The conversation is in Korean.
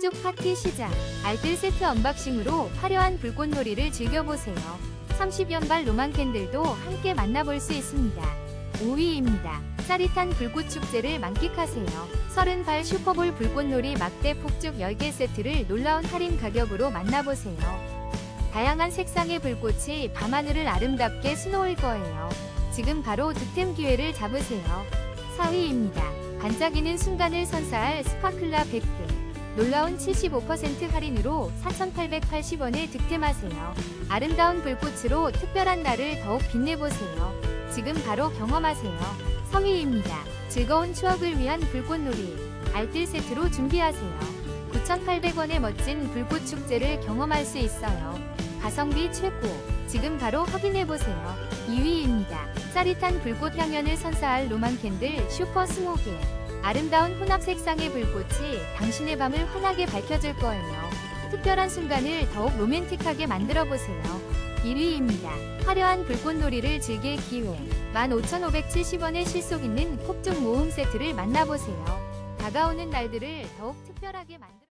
폭죽 파티 시작. 알뜰 세트 언박싱으로 화려한 불꽃놀이를 즐겨보세요. 30연 발 로망 캔들도 함께 만나볼 수 있습니다. 5위입니다. 짜릿한 불꽃 축제를 만끽하세요. 30발 슈퍼볼 불꽃놀이 막대 폭죽 10개 세트를 놀라운 할인 가격으로 만나보세요. 다양한 색상의 불꽃이 밤하늘을 아름답게 수놓을 거예요. 지금 바로 득템 기회를 잡으세요. 4위입니다. 반짝이는 순간을 선사할 스파클라 100개. 놀라운 75% 할인으로 4,880원에 득템하세요. 아름다운 불꽃으로 특별한 날을 더욱 빛내보세요. 지금 바로 경험하세요. 성의입니다. 즐거운 추억을 위한 불꽃놀이. 알뜰 세트로 준비하세요. 9,800원의 멋진 불꽃 축제를 경험할 수 있어요. 가성비 최고. 지금 바로 확인해보세요. 2위입니다. 짜릿한 불꽃 향연을 선사할 로망 캔들 슈퍼 스모게. 아름다운 혼합 색상의 불꽃이 당신의 밤을 환하게 밝혀줄 거예요. 특별한 순간을 더욱 로맨틱하게 만들어보세요. 1위입니다. 화려한 불꽃놀이를 즐길 기회. 15,570원의 실속 있는 폭죽 모음 세트를 만나보세요. 다가오는 날들을 더욱 특별하게 만들어